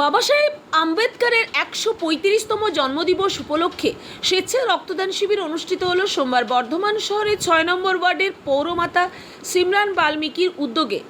বাবা সাহেব, আম্বেদকরের একশো পঁয়ত্রিশতম জন্মদিবস উপলক্ষে স্বেচ্ছায় রক্তদান শিবির অনুষ্ঠিত হলো সোমবার বর্ধমান শহরের ছয় নম্বর ওয়ার্ডের পৌরমাতা সিমরান বাল্মীকির উদ্যোগে।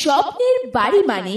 স্বপ্নের বাড়ি মানে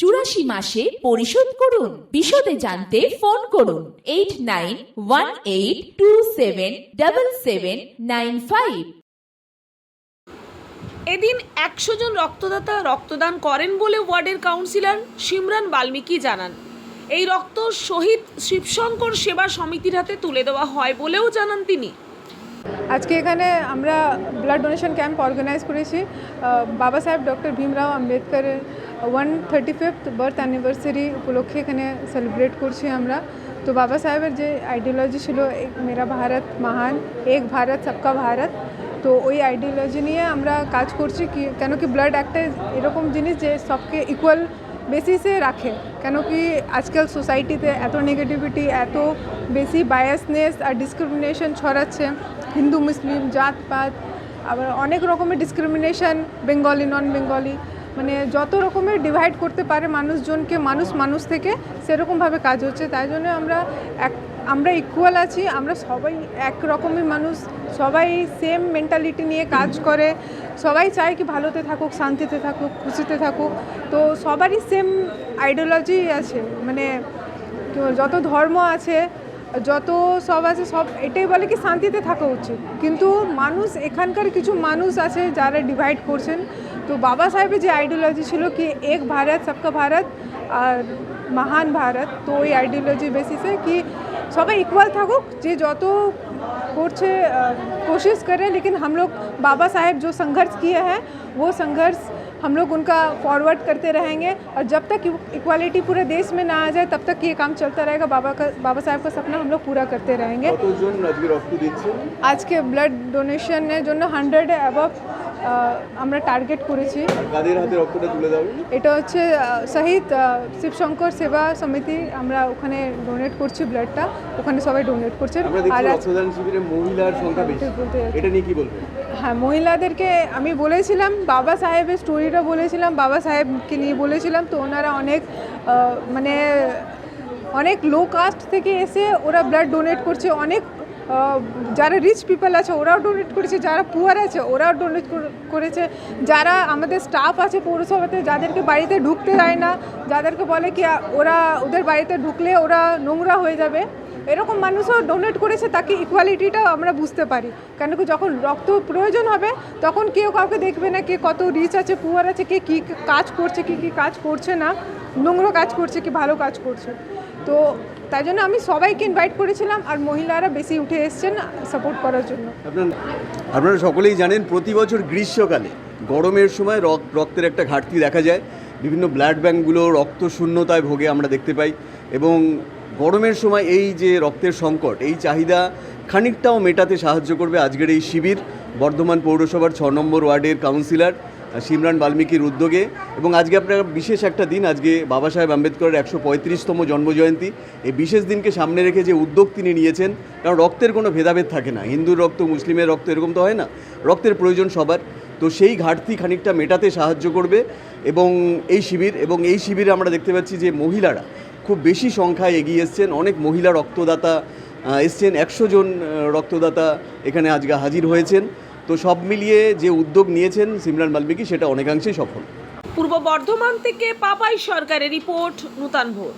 চুরাশি মাসে পরিশোধ করুন। বিশদে জানতে ফোন করুন। Eight nine one eight two seven double seven nine five. এদিন একশো জন রক্তদাতা রক্তদান করেন বলে ওয়ার্ডের কাউন্সিলর সিমরান বাল্মীকি জানান। এই রক্ত শহীদ শিবশঙ্কর সেবা সমিতির হাতে তুলে দেওয়া হয় বলেও জানান তিনি। আজকে এখানে আমরা ব্লাড ডোনেশন ক্যাম্প অর্গানাইজ করেছি। বাবা সাহেব ডক্টর ভীমরাও আম্বেদকরের one thirty fifth birth anniversary উপলক্ষে এখানে সেলিব্রেট করছি আমরা। তো বাবা সাহেবের যে আইডিওলজি ছিল, এক মেরা ভারত মহান, এক ভারত সবকা ভারত। তো ওই আইডিওলজি নিয়ে আমরা কাজ করছি কি, কেন কি ব্লাড একটা এরকম জিনিস যে সবকে ইকুয়াল বেসিসে রাখে। কেন কি আজকাল সোসাইটিতে এত নেগেটিভিটি এত বেশি বায়াসনেস আর ডিসক্রিমিনেশন ছড়াচ্ছে। হিন্দু, মুসলিম, জাতপাত, আবার অনেক রকমের ডিসক্রিমিনেশন বেঙ্গলি নন বেঙ্গলি মানে যত রকমের ডিভাইড করতে পারে মানুষজনকে, মানুষ মানুষ থেকে, সেরকমভাবে কাজ হচ্ছে। তাই জন্য আমরা এক, আমরা ইকুয়াল আছি, আমরা সবাই এক রকমের মানুষ, সবাই সেম মেন্টালিটি নিয়ে কাজ করে, সবাই চায় কি ভালোতে থাকুক, শান্তিতে থাকুক, খুশিতে থাকুক। তো সবারই সেম আইডিওলজি আছে মানে যত ধর্ম আছে যত সব আছে সব এটাই বলে কি শান্তিতে থাকা উচিত কিন্তু মানুষ এখানকার কিছু মানুষ আছে যারা ডিভাইড করছেন তো বাবা সাহেবের যে আইডিওলজি ছিল কি এক ভারত সবকা ভারত আর মহান ভারত তো ওই আইডিওলজি বেসিসে কি সবাই ইকুয়াল থাকুক যে যত করছে अ, कोशिश करें लेकिन हम लोग बाबा साहेब जो संघर्ष किए हैं वो संघर्ष हम लोग उनका फॉरवर्ड करते रहेंगे और जब तक इक्वालिटी पूरे देश में ना आ जाए तब तक ये काम चलता रहेगा। बाबा का बाबा साहेब का सपना हम लोग पूरा करते रहेंगे। आज के ब्लड डोनेशन ने जो ना हंड्रेड एबव আমরা টার্গেট করেছি। কাদের হাতে রক্তটা তুলে দেবে এটা হচ্ছে শহীদ শিবশঙ্কর সেবা সমিতি। আমরা ওখানে ডোনেট করছি ব্লাডটা ওখানে সবাই ডোনেট করছে। আমরা আর রক্তদান শিবিরে মহিলার সংখ্যা বেশি। ঠিক বলতে। যাচ্ছি। এটা নিয়ে কি বলবেন হ্যাঁ মহিলাদেরকে আমি বলেছিলাম বাবা সাহেবের স্টোরিটা বলেছিলাম বাবা সাহেবকে নিয়ে বলেছিলাম। তো ওনারা অনেক মানে অনেক লো কাস্ট থেকে এসে ওরা ব্লাড ডোনেট করছে। অনেক যারা রিচ পিপল আছে, ওরাও ডোনেট করেছে, যারা পুয়ার আছে, ওরাও ডোনেট করেছে। যারা আমাদের স্টাফ আছে পৌরসভাতে, যাদেরকে বাড়িতে ঢুকতে দেয় না, যাদেরকে বলে কি ওরা ওদের বাড়িতে ঢুকলে ওরা নোংরা হয়ে যাবে। এরকম মানুষও ডোনেট করেছে, তাকে ইকুয়ালিটিটা আমরা বুঝতে পারি। কেন কি, যখন রক্ত প্রয়োজন হবে, তখন কেউ কাউকে দেখবে না কে কত রিচ আছে পুয়ার আছে, কে কী কাজ করছে, কী কী কাজ করছে না। নোংরা কাজ করছে, কি ভালো কাজ করছে। তো তাই জন্য আমি সবাইকে ইনভাইট করেছিলাম আর মহিলারা বেশি উঠে এসছেন সাপোর্ট করার জন্য। আপনারা সকলেই জানেন প্রতি বছর গ্রীষ্মকালে গরমের সময় রক- রক্তের একটা ঘাটতি দেখা যায়। বিভিন্ন ব্লাড ব্যাঙ্কগুলো রক্ত শূন্যতায় ভোগে আমরা দেখতে পাই এবং গরমের সময় এই যে রক্তের সংকট, এই চাহিদা খানিকটাও মেটাতে সাহায্য করবে আজকের এই শিবির। বর্ধমান পৌরসভার ছ নম্বর ওয়ার্ডের কাউন্সিলর সিমরান বাল্মীকির উদ্যোগে এবং আজকে আপনার বিশেষ একটা দিন, আজকে বাবা সাহেব আম্বেদকরের একশো পঁয়ত্রিশতম জন্মজয়ন্তী। এই বিশেষ দিনকে সামনে রেখে যে উদ্যোগ তিনি নিয়েছেন, কারণ রক্তের কোনো ভেদাভেদ থাকে না। হিন্দুর রক্ত, মুসলিমের রক্ত এরকম তো হয় না। রক্তের প্রয়োজন সবার। তো সেই ঘাটতি খানিকটা মেটাতে সাহায্য করবে এবং এই শিবির, এবং এই শিবিরে আমরা দেখতে পাচ্ছি যে মহিলারা খুব বেশি সংখ্যায় এগিয়ে এসছেন। অনেক মহিলা রক্তদাতা এসছেন। একশো জন রক্তদাতা এখানে আজকে হাজির হয়েছেন। তো সব মিলিয়ে যে উদ্যোগ নিয়েছেন সিমরান বাল্মীকি সেটা অনেকাংশেই সফল। পূর্ব বর্ধমান থেকে পাপাই সরকারের রিপোর্ট, নূতন ভোর